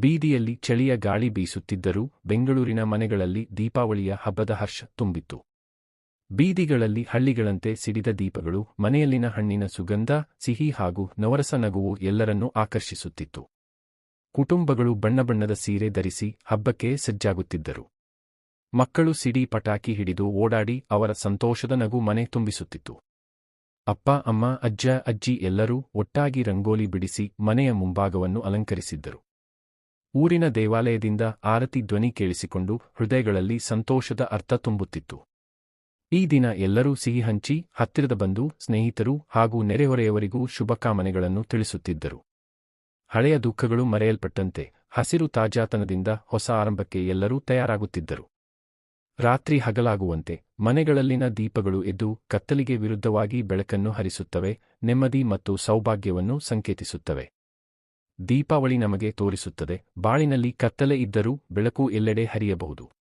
ಬೀದಿಯಲ್ಲಿ ಚಳಿಯ ಗಾಳಿ ಬೀಸುತ್ತಿದ್ದರೂ ಬೆಂಗಳೂರಿನ ಮನೆಗಳಲ್ಲಿ ದೀಪಾವಳಿಯ ಹಬ್ಬದ ಹರ್ಷ ತುಂಬಿತ್ತು. ಬೀದಿಗಳಲ್ಲಿ ಹಳ್ಳಿಗಳಂತೆ ಸಿಡಿದ ದೀಪಗಳು, ಮನೆಯಲ್ಲಿನ ಹಣ್ಣಿನ ಸುಗಂಧ, ಸಿಹಿ ಹಾಗೂ ನವರಸ ನಗುವು ಎಲ್ಲರನ್ನೂ ಆಕರ್ಷಿಸುತ್ತಿತ್ತು. ಕುಟುಂಬಗಳು ಬಣ್ಣಬಣ್ಣದ ಸೀರೆ ಧರಿಸಿ ಹಬ್ಬಕ್ಕೆ ಸಜ್ಜಾಗುತ್ತಿದ್ದರು. ಮಕ್ಕಳು ಸಿಡಿ ಪಟಾಕಿ ಹಿಡಿದು ಓಡಾಡಿ ಅವರ ಸಂತೋಷದ ನಗು ಮನೆ ತುಂಬಿಸುತ್ತಿತ್ತು. ಅಪ್ಪ, ಅಮ್ಮ, ಅಜ್ಜ, ಅಜ್ಜಿ ಎಲ್ಲರೂ ಒಟ್ಟಾಗಿ ರಂಗೋಲಿ ಬಿಡಿಸಿ ಮನೆಯ ಮುಂಭಾಗವನ್ನು ಅಲಂಕರಿಸಿದ್ದರು. ಊರಿನ ದೇವಾಲಯದಿಂದ ಆರತಿ ಧ್ವನಿ ಕೇಳಿಸಿಕೊಂಡು ಹೃದಯಗಳಲ್ಲಿ ಸಂತೋಷದ ಅರ್ಥ ತುಂಬುತ್ತಿತ್ತು. ಈ ದಿನ ಎಲ್ಲರೂ ಸಿಹಿ ಹಂಚಿ, ಹತ್ತಿರದ ಬಂಧು ಸ್ನೇಹಿತರು ಹಾಗೂ ನೆರೆಹೊರೆಯವರಿಗೂ ಶುಭಕಾಮನೆಗಳನ್ನು ತಿಳಿಸುತ್ತಿದ್ದರು. ಹಳೆಯ ದುಃಖಗಳು ಮರೆಯಲ್ಪಟ್ಟಂತೆ ಹಸಿರು ತಾಜಾತನದಿಂದ ಹೊಸ ಆರಂಭಕ್ಕೆ ಎಲ್ಲರೂ ತಯಾರಾಗುತ್ತಿದ್ದರು. ರಾತ್ರಿ ಹಗಲಾಗುವಂತೆ ಮನೆಗಳಲ್ಲಿನ ದೀಪಗಳು ಎದ್ದು ಕತ್ತಲಿಗೆ ವಿರುದ್ಧವಾಗಿ ಬೆಳಕನ್ನು ಹರಿಸುತ್ತವೆ, ನೆಮ್ಮದಿ ಮತ್ತು ಸೌಭಾಗ್ಯವನ್ನು ಸಂಕೇತಿಸುತ್ತವೆ. ದೀಪಾವಳಿ ನಮಗೆ ತೋರಿಸುತ್ತದೆ. ಬಾಳಿನಲ್ಲಿ ಕತ್ತಲೆ ಇದ್ದರೂ ಬೆಳಕು ಎಲ್ಲೆಡೆ ಹರಿಯಬಹುದು.